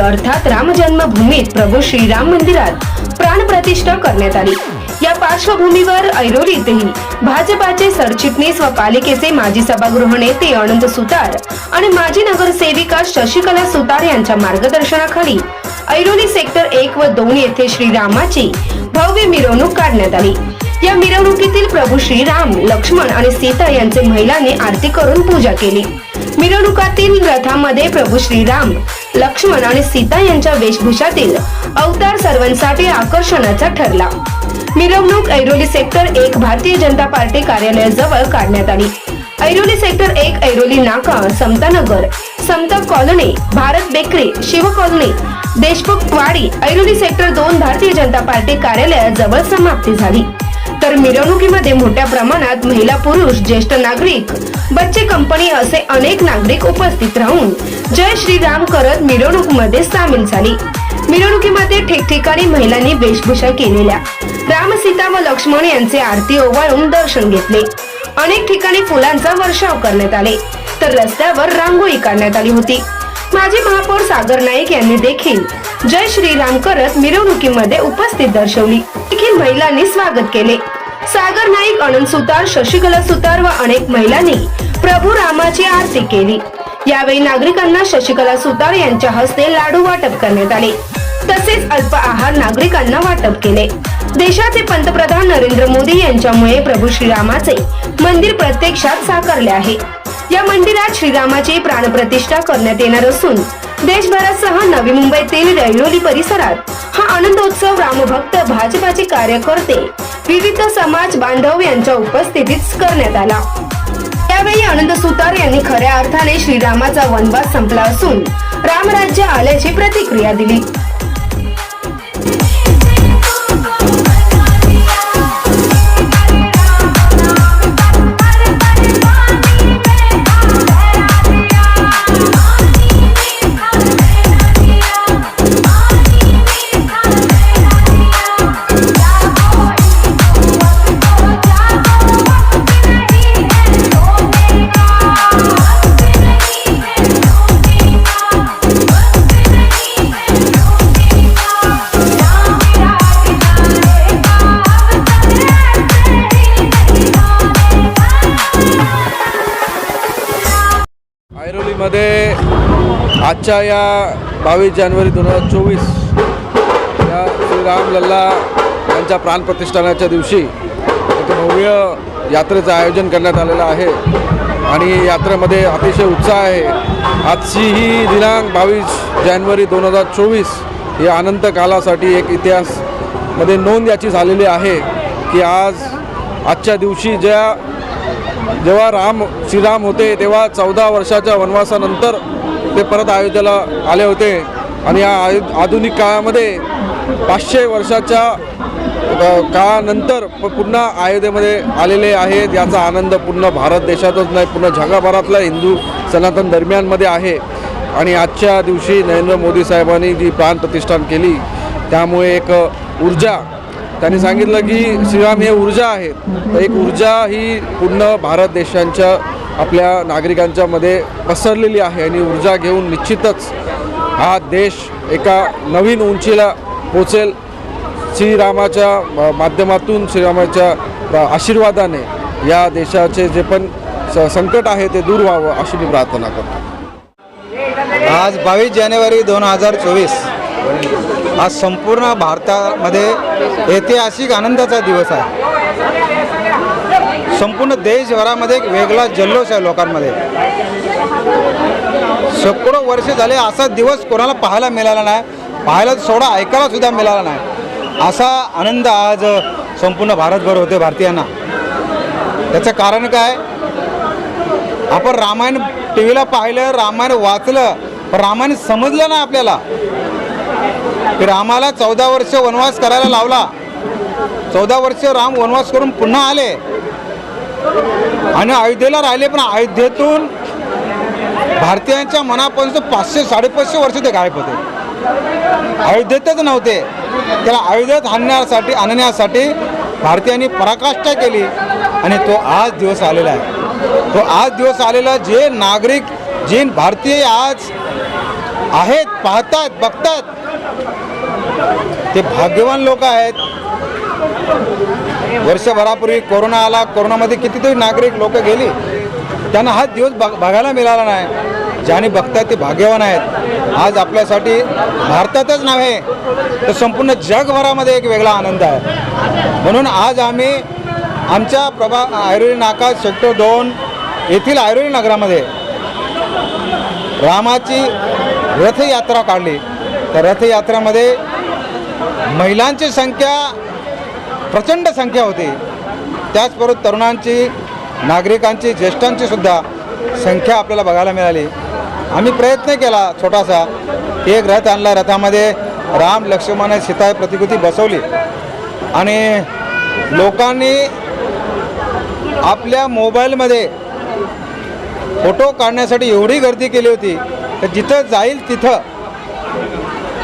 अर्थात राम जन्मभूमीत प्रभू श्रीराम मंदिरात प्राणप्रतिष्ठा करण्यात आली. या पार्श्वभूमीवर ऐरोलीतही भाजपाचे सरचिटणीस व पालिकेचे माजी सभागृह नेते अनंत सुतार आणि माजी नगरसेविका शशिकला सुतार यांच्या मार्गदर्शनाखाली ऐरोली सेक्टर एक व दोन येथे श्रीरामाची भव्य मिरवणूक काढण्यात आली. या मिरवणुकीतील प्रभू श्रीराम लक्ष्मण आणि सीता यांचे महिलांनी आरती करून पूजा केली. मिरवणुकातील रथामध्ये प्रभू श्रीराम लक्ष्मण आणि सीता यांच्या वेशभूषातील अवतार सर्वांसाठी आकर्षणाचा ठरला. मिरवणूक ऐरोली सेक्टर एक भारतीय जनता पार्टी कार्यालयाजवळ काढण्यात आली. ऐरोली सेक्टर एक ऐरोली नाका Samtanagar Samta colony Bharat bakery Shiv colony Deshmukh Wadi Airoli sector दोन भारतीय जनता पार्टी कार्यालयाजवळ समाप्ती झाली. तर मिरवणुकीमध्ये मोठ्या प्रमाणात महिला पुरुष ज्येष्ठ नागरिक बच्चे कंपनी असे अनेक नागरिक उपस्थित राहून जय श्रीराम करत मिरवणुकीमध्ये सामील झाली. मिरवणुकीमध्ये ठिकठिकाणी महिलांनी वेशभूषा केलेल्या. राम सीता व लक्ष्मण यांचे आरती ओवाळून दर्शन घेतले. अनेक ठिकाणी फुलांचा वर्षाव करण्यात आले. तर रस्त्यावर रांगोळी काढण्यात आली होती. माजी महापौर सागर नाईक यांनी देखील जय श्रीराम करत मिरवणुकीमध्ये उपस्थित दर्शवली. देखील महिलांनी स्वागत केले. सागर नाईक अनंत सुतार शशिकला सुतार व अनेक महिलांनी प्रभू रामाची आरती केली. यावेळी नागरिकांना शशिकला सुतार यांच्या हस्ते लाडू वाटप करण्यात आले. तसेच अल्प आहार नागरिकांना वाटप केले. देशाचे पंतप्रधान नरेंद्र मोदी यांच्यामुळे प्रभू श्रीरामाचे मंदिर प्रत्यक्षात साकारले आहे. या मंदिरात श्रीरामाची प्राणप्रतिष्ठा करण्यात येणार असून देशभरासह नवी मुंबईतील रैरोली परिसरात हा आनंदोत्सव रामभक्त भाजपाचे कार्यकर्ते विविध समाज बांधव यांच्या उपस्थितीत करण्यात आला. त्यावेळी आनंद सुतार यांनी खऱ्या अर्थाने श्रीरामाचा वनवास संपला असून रामराज्य आल्याची प्रतिक्रिया दिली. ऐरोलीमध्ये आजच्या या बावीस जानेवारी दोन हजार चोवीस या श्रीराम लल्ला यांच्या प्राणप्रतिष्ठानाच्या दिवशी एक भव्य यात्रेचं आयोजन करण्यात आलेलं आहे. आणि यात्रेमध्ये अतिशय उत्साह आहे. आजची ही दिनांक बावीस जानेवारी दोन हजार चोवीस या अनंत कालासाठी एक इतिहासमध्ये नोंद याची झालेली आहे की आज आजच्या दिवशी ज्या जेव्हा राम श्रीराम होते तेव्हा चौदा वर्षाच्या वनवासानंतर ते परत अयोध्येला आले होते. आणि या आयु आधुनिक काळामध्ये पाचशे वर्षाच्या काळानंतर प- पुन्हा अयोध्येमध्ये आलेले आहेत. याचा आनंद पूर्ण भारत देशातच नाही पूर्ण जगभरातल्या हिंदू सनातन दरम्यानमध्ये आहे. आणि आजच्या दिवशी नरेंद्र मोदी साहेबांनी जी प्राणप्रतिष्ठान केली त्यामुळे एक ऊर्जा त्यांनी सांगितलं की श्रीराम हे ऊर्जा आहेत तर एक ऊर्जा ही पूर्ण भारत देशांच्या आपल्या नागरिकांच्या मध्ये पसरलेली आहे आणि ऊर्जा घेऊन निश्चितच हा देश एका नवीन उंचीला पोचेल. श्रीरामाच्या माध्यमातून श्रीरामाच्या आशीर्वादाने या देशाचे जे पण संकट आहे ते दूर व्हावं अशी मी प्रार्थना करतो. आज बावीस जानेवारी दोन हजार चोवीस. आज संपूर्ण भारतामध्ये ऐतिहासिक आनंदाचा दिवस आहे. संपूर्ण देशभरामध्ये एक वेगळा जल्लोष आहे लोकांमध्ये. शेकडो वर्ष झाले असा दिवस कोणाला पाहायला मिळाला नाही. पाहायला सोडा ऐकायला सुद्धा मिळाला नाही. असा आनंद आज संपूर्ण भारतभर होते भारतीयांना. त्याचं कारण काय? आपण रामायण टी व्हीला पाहिलं रामायण वाचलं पण रामायण समजलं ना आपल्याला. की रामाला चौदा वर्ष वनवास करायला लावला. चौदा वर्ष राम वनवास करून पुन्हा आले. आणि अयोध्येला राहिले पण अयोध्येतून भारतीयांच्या मनापासून पाचशे साडेपाचशे वर्ष ते गायब होते. अयोध्येतच नव्हते. त्याला अयोध्येत आणण्यासाठी आणण्यासाठी भारतीयांनी पराकाष्ठा केली. आणि तो आज दिवस आलेला आहे. तो आज दिवस आलेला जे नागरिक जे भारतीय आज आहेत पाहतात बघतात ते भाग्यवान लोक आहेत. वर्षभरापूर्वी कोरोना आला कोरोनामध्ये कितीतरी नागरिक लोक गेली. त्यांना हा दिवस बघ बघायला मिळाला नाही. ज्याने बघताय ते भाग्यवान आहेत. आज आपल्यासाठी भारतातच नव्हे तर संपूर्ण जगभरामध्ये एक वेगळा आनंद आहे. म्हणून आज आम्ही आमच्या प्रभा ऐरोली नाका सेक्टर दोन येथील ऐरोली नगरामध्ये रामाची रथयात्रा काढली. तर रथयात्रेमध्ये महिलांची संख्या प्रचंड संख्या होती. त्याचबरोबर तरुणांची नागरिकांची ज्येष्ठांची सुद्धा संख्या आपल्याला बघायला मिळाली. आम्ही प्रयत्न केला छोटासा. एक रथ आणला. रथामध्ये राम लक्ष्मण सीता प्रतिकृती बसवली. आणि लोकांनी आपल्या मोबाईलमध्ये फोटो काढण्यासाठी एवढी गर्दी केली होती तर जिथं जाईल तिथं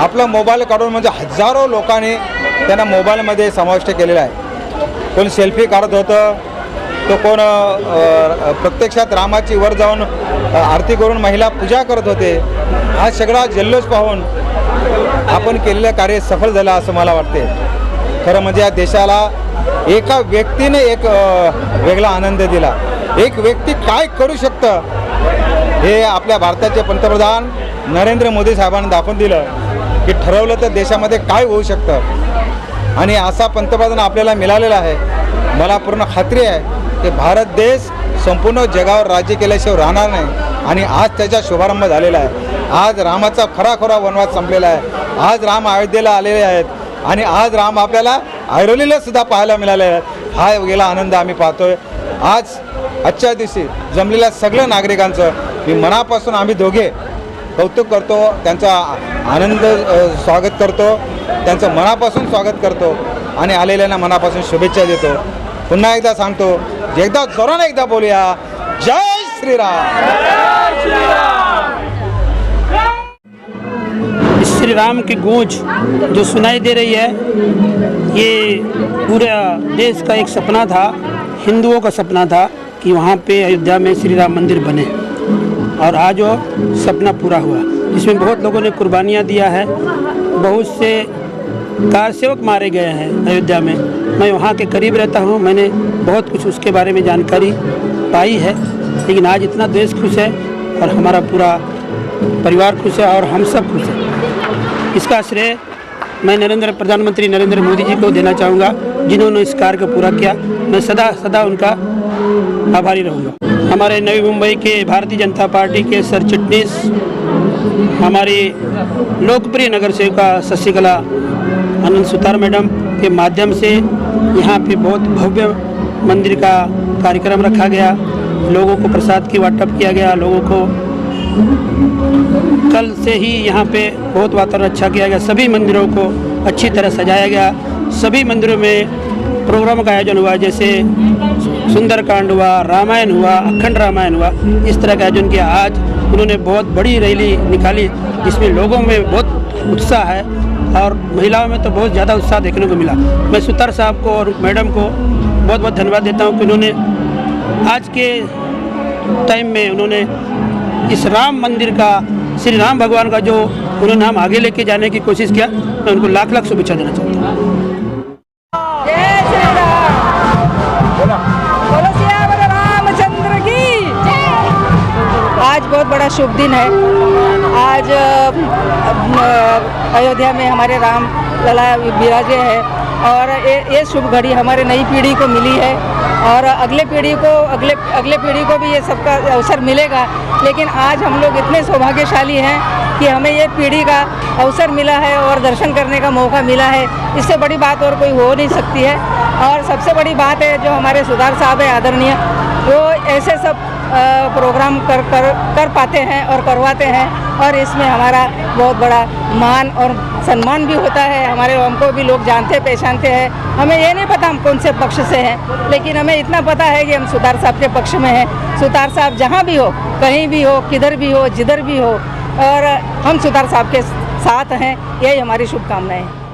आपला मोबाईल काढून म्हणजे हजारो लोकांनी त्यांना मोबाईलमध्ये समाविष्ट केलेला आहे. कोण सेल्फी काढत होतं तो कोण प्रत्यक्षात रामाची वर जाऊन आरती करून महिला पूजा करत होते हा सगळा जल्लोष पाहून आपण केलेलं कार्य सफल झालं असं मला वाटते खरं म्हणजे या देशाला एका व्यक्तीने एक वेगळा आनंद दिला. एक व्यक्ती काय करू शकतं हे आपल्या भारताचे पंतप्रधान नरेंद्र मोदी साहेबांनी दाखवून दिलं. की ठरवलं तर देशामध्ये काय होऊ शकतं. आणि असा पंतप्रधान आपल्याला मिळालेला आहे. मला पूर्ण खात्री आहे की भारत देश संपूर्ण जगावर राज्य केल्याशिवाय राहणार नाही. आणि आज त्याचा शुभारंभ झालेला आहे. आज रामाचा खराखरा वनवास संपलेला आहे. आज राम अयोध्येला आलेले आहेत. आणि आज राम आपल्याला ऐरोलीला सुद्धा पाहायला मिळालेला आहेत. हा गेला आनंद आम्ही पाहतोय. आज आजच्या दिवशी जमलेल्या सगळ्या नागरिकांचं की मनापासून आम्ही दोघे कौतुक करतो त्यांचा आनंद स्वागत करतो त्यांचं मनापासून स्वागत करतो आणि आलेल्यांना मनापासून शुभेच्छा देतो. पुन्हा एकदा सांगतो एकदा जोरानं एकदा बोलूया. जय श्रीराम. श्री राम की गूंज जो सुनाई दे रही है ये पूरा देश का एक सपना था हिंदुओं का सपना था कि वहाँ पे अयोध्या में श्री राम मंदिर बने। और आज वो सपना पूरा हुआ। इसमें बहुत लोगों ने कुर्बानियाँ दिया है। बहुत से कार सेवक मारे गए हैं अयोध्या में। मैं वहाँ के करीब रहता हूँ। मैंने बहुत कुछ उसके बारे में जानकारी पाई है। लेकिन आज इतना देश खुश है और हमारा पूरा परिवार खुश है और हम सब खुश हैं। इसका श्रेय मैं नरेंद्र, प्रधानमंत्री नरेंद्र मोदी जी को देना चाहूँगा, जिन्होंने इस कार्य को पूरा किया। मैं सदा सदा उनका आभारी रहूँगा। हमारे नवी मुंबई के भारतीय जनता पार्टी के सर चिटनीस, हमारी लोकप्रिय नगर सेविका शशिकला आनंद सुतार मैडम के माध्यम से यहाँ पे बहुत भव्य मंदिर का कार्यक्रम रखा गया। लोगों को प्रसाद की वाटप किया गया। लोगों को कल से ही यहाँ पे बहुत वातावरण अच्छा किया गया। सभी मंदिरों को अच्छी तरह सजाया गया। सभी मंदिरों में प्रोग्राम का आयोजन हुआ, जैसे सुंदरकांड हुआ, रामायण हुआ, अखंड रामायण हुआ, इस तरह का आयोजन किया। आज उन्होंने बहुत बड़ी रैली निकाली, जिसमें लोगों में बहुत उत्साह है और महिलाओं में तो बहुत ज़्यादा उत्साह देखने को मिला। मैं सुतार साहब को और मैडम को बहुत बहुत धन्यवाद देता हूँ कि उन्होंने आज के टाइम में उन्होंने इस राम मंदिर का, श्री राम भगवान का जो उन्होंने हम आगे लेके जाने की कोशिश किया, मैं उनको लाख लाख शुभेच्छा देना चाहता हूँ। बड़ा शुभ दिन है। आज अयोध्या में हमारे राम लला विराजे हैं और ये ये शुभ घड़ी हमारे नई पीढ़ी को मिली है और अगले पीढ़ी को, अगले अगले पीढ़ी को भी ये सबका अवसर मिलेगा। लेकिन आज हम लोग इतने सौभाग्यशाली हैं कि हमें ये पीढ़ी का अवसर मिला है और दर्शन करने का मौका मिला है। इससे बड़ी बात और कोई हो नहीं सकती है। और सबसे बड़ी बात है जो हमारे सुधार साहब है, आदरणीय वो ऐसे सब प्रोग्राम कर कर कर पाते हैं और करवाते हैं और इसमें हमारा बहुत बड़ा मान और सम्मान भी होता है। हमारे, हमको भी लोग जानते, पहचानते हैं। हमें ये नहीं पता हम कौन से पक्ष से हैं, लेकिन हमें इतना पता है कि हम सुतार साहब के पक्ष में हैं। सुतार साहब जहाँ भी हो, कहीं भी हो, किधर भी हो, जिधर भी हो, और हम सुतार साहब के साथ हैं, यही हमारी शुभकामनाएँ हैं।